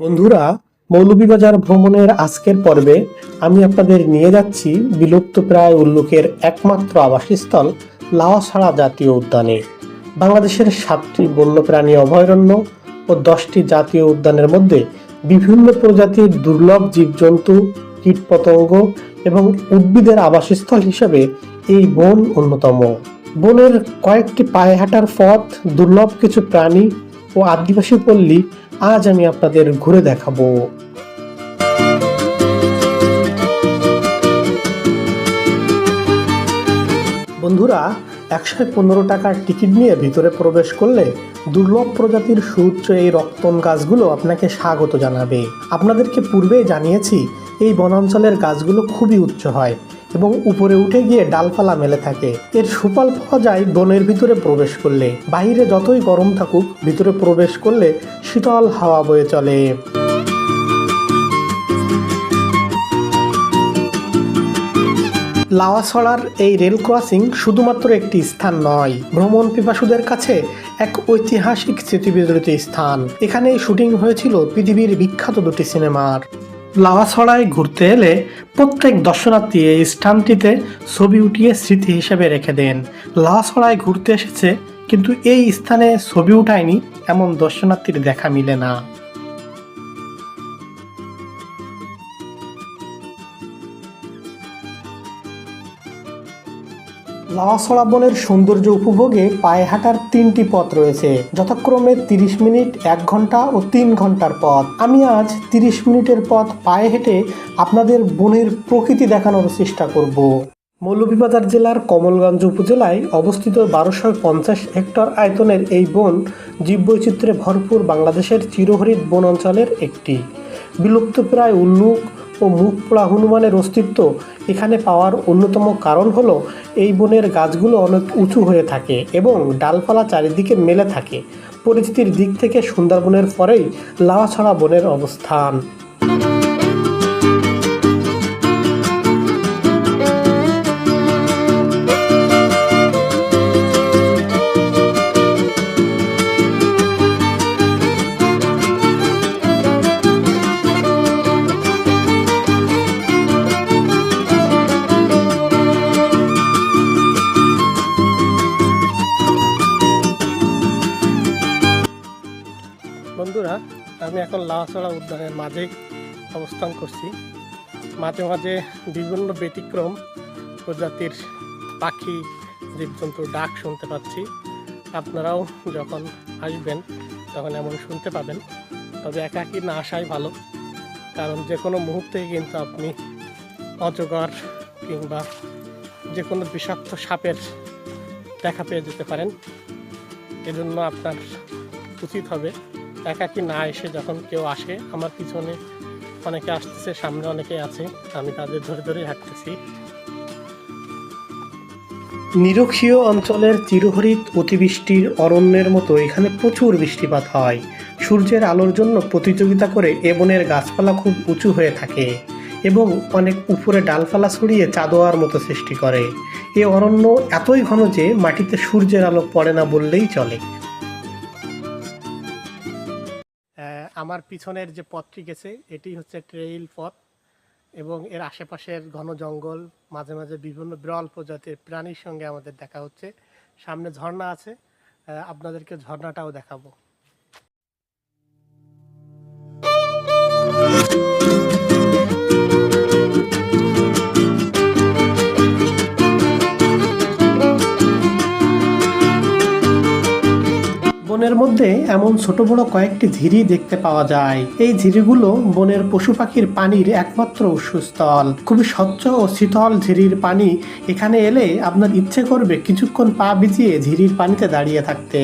বন্ধুরা মৌলভীবাজার ভ্রমণের আজকের পর্বে আমি আপনাদের নিয়ে যাচ্ছি বিলুপ্তপ্রায় উল্লুকের একমাত্র আবাসস্থল লাওয়াছড়া জাতীয় উদ্যানে। বাংলাদেশের সাতটি বন্যপ্রাণী অভয়ারণ্য ও দশটি জাতীয় উদ্যানের মধ্যে বিভিন্ন প্রজাতির দুর্লভ জীবজন্তু, কীটপতঙ্গ এবং উদ্ভিদের আবাসস্থল হিসেবে এই বন অন্যতম। বনের কয়েকটি পায়ে হাঁটার পথ, দুর্লভ কিছু প্রাণী ও আদিবাসী পল্লী আজ আমি আপনাদের ঘুরে দেখাবো। বন্ধুরা, একশো পনেরো টাকার টিকিট নিয়ে ভিতরে প্রবেশ করলে দুর্লভ প্রজাতির সুউচ্চ এই রক্তন গাছগুলো আপনাকে স্বাগত জানাবে। আপনাদেরকে পূর্বেই জানিয়েছি, এই বনাঞ্চলের গাছগুলো খুবই উচ্চ হয়। এবং উপরে উঠে গিয়ে ডালপালা মেলে থাকে। এর সুফল পাওয়া যায় বনের ভিতরে প্রবেশ করলে। বাইরে যতই গরম থাকুক, ভিতরে প্রবেশ করলে শীতল হাওয়া বয়ে চলে। লাওয়াছড়ার এই রেল ক্রসিং শুধুমাত্র একটি স্থান নয়, ভ্রমণ পিপাসুদের কাছে এক ঐতিহাসিক স্মৃতিবিজড়িত স্থান। এখানে শুটিং হয়েছিল পৃথিবীর বিখ্যাত দুটি সিনেমার। লাওয়াছড়ায় ঘুরতে এলে প্রত্যেক দর্শনার্থী এই স্থানটিতে ছবি উঠিয়ে স্মৃতি হিসেবে রেখে দেন। লাওয়াছড়ায় ঘুরতে এসেছে, কিন্তু এই স্থানে ছবি উঠায়নি এমন দর্শনার্থীর দেখা মিলে না। লাওয়াছড়া বনের সৌন্দর্য উপভোগে পায়ে হাঁটার তিনটি পথ রয়েছে। যথাক্রমে তিরিশ মিনিট, এক ঘণ্টা ও তিন ঘণ্টার পথ। আমি আজ তিরিশ মিনিটের পথ পায়ে হেঁটে আপনাদের বনের প্রকৃতি দেখানোর চেষ্টা করব। মৌলভীবাজার জেলার কমলগঞ্জ উপজেলায় অবস্থিত বারোশো পঞ্চাশ হেক্টর আয়তনের এই বন জীববৈচিত্র্যে ভরপুর বাংলাদেশের চিরহরিত বন অঞ্চলের একটি। বিলুপ্তপ্রায় উল্লুক ও মুখ পোড়া হনুমানের অস্তিত্ব এখানে পাওয়ার অন্যতম কারণ হলো এই বনের গাছগুলো অনেক উঁচু হয়ে থাকে এবং ডালপালা চারিদিকে মেলে থাকে। পরিচিতির দিক থেকে সুন্দরবনের পরেই লাওয়াছড়া বনের অবস্থান। আমি এখন লাওয়াছড়া উদ্যানের মাঝে অবস্থান করছি। মাঝে মাঝে বিভিন্ন ব্যতিক্রম প্রজাতির পাখি জীবজন্তুর ডাক শুনতে পাচ্ছি। আপনারাও যখন আসবেন, তখন এমন শুনতে পাবেন। তবে একাকি না আসাই ভালো, কারণ যে কোনো মুহূর্তে কিন্তু আপনি অজগর কিংবা যে কোনো বিষাক্ত সাপের দেখা পেয়ে যেতে পারেন। এজন্য আপনার উচিত হবে একাকি না এসে যখন কেউ আসে, আমার পিছনে অনেকে আসতেছে, সামনে অনেকে আছে, আমি তাদের ধরে ধরে হাঁটতেছি। নিরক্ষীয় অঞ্চলের চিরহরিত অতিবৃষ্টির অরণ্যের মতো এখানে প্রচুর বৃষ্টিপাত হয়। সূর্যের আলোর জন্য প্রতিযোগিতা করে এ বনের গাছপালা খুব উঁচু হয়ে থাকে এবং অনেক উপরে ডালপালা ছড়িয়ে চাদোয়ার মতো সৃষ্টি করে। এ অরণ্য এতই ঘন যে মাটিতে সূর্যের আলো পড়ে না বললেই চলে। আমার পিছনের যে পথটি গেছে, এটি হচ্ছে ট্রেইল পথ এবং এর আশেপাশের ঘন জঙ্গল, মাঝে মাঝে বিভিন্ন বিরল প্রজাতির প্রাণীর সঙ্গে আমাদের দেখা হচ্ছে। সামনে ঝর্ণা আছে আপনাদেরকে ঝর্ণাটাও দেখাবো। বনের মধ্যে এমন ছোট বড় কয়েকটি ঝিরি দেখতে পাওয়া যায়। এই ঝিরিগুলো বনের পশু পাখির পানির একমাত্র উৎসস্থল। খুবই স্বচ্ছ ও শীতল ঝিরির পানি এখানে এলে আপনার ইচ্ছে করবে কিছুক্ষণ পা ভিজিয়ে ঝিরির পানিতে দাঁড়িয়ে থাকতে।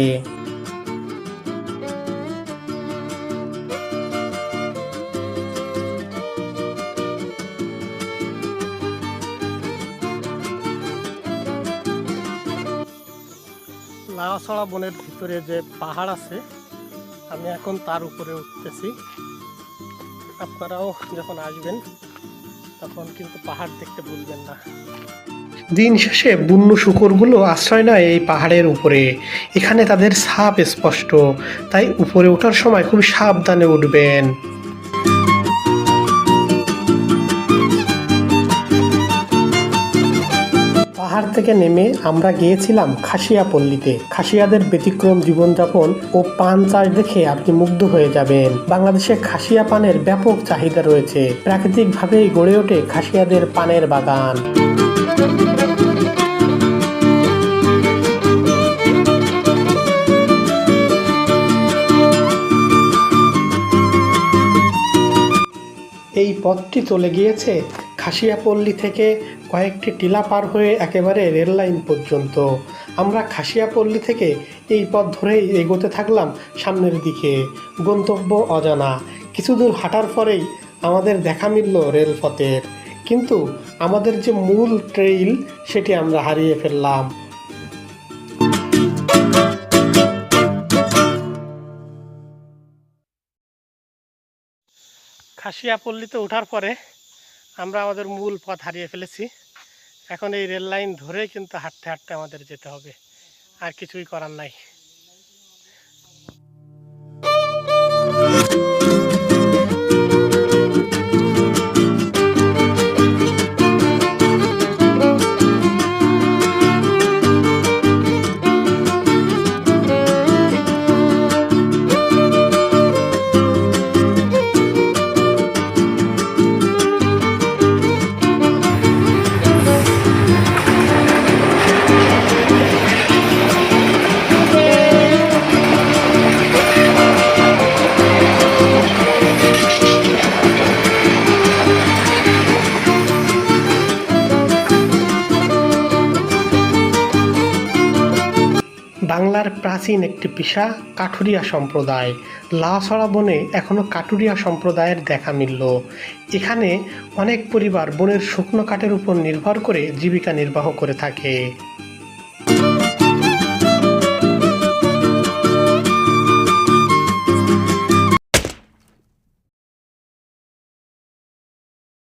লাগাছড়া বনের ভিতরে যে পাহাড় আছে, আমি এখন তার উপরে উঠতেছি। আপনারাও যখন আসবেন, তখন কিন্তু পাহাড় দেখতে ভুলবেন না। দিন শেষে বুন্য শুকরগুলো আশ্রয় নেয় এই পাহাড়ের উপরে। এখানে তাদের সাপ স্পষ্ট, তাই উপরে ওঠার সময় খুব সাবধানে উঠবেন। থেকে নেমে আমরা গিয়েছিলাম খাসিয়া পল্লীতে খাসিয়াদের ব্যতিক্রম জীবনযাপন ও পান চাষ দেখে আপনি মুগ্ধ হয়ে যাবেন। বাংলাদেশে খাসিয়া পানের ব্যাপক চাহিদা রয়েছে। প্রাকৃতিকভাবেই গড়ে ওঠে খাসিয়াদের পানের বাগান। এই পথটি চলে গিয়েছে খাসিয়াপল্লী থেকে কয়েকটি টিলা পার হয়ে একেবারে রেল লাইন পর্যন্ত। আমরা খাসিয়াপল্লী থেকে এই পথ ধরেই এগোতে থাকলাম সামনের দিকে। গন্তব্য অজানা। কিছু দূর হাঁটার পরেই আমাদের দেখা মিলল রেলপথের। কিন্তু আমাদের যে মূল ট্রেইল, সেটি আমরা হারিয়ে ফেললাম। খাসিয়াপল্লীতে ওঠার পরে আমরা আমাদের মূল পথ হারিয়ে ফেলেছি। এখন এই রেল লাইন ধরেই কিন্তু হাঁটতে হাঁটতে আমাদের যেতে হবে। আর কিছুই করার নাই। বাংলার প্রাচীন একটি পেশা কাঠুরিয়া সম্প্রদায়। লাসড়া বনে এখনও কাঠুরিয়া সম্প্রদায়ের দেখা মিলল। এখানে অনেক পরিবার বনের শুকনো কাঠের উপর নির্ভর করে জীবিকা নির্বাহ করে থাকে।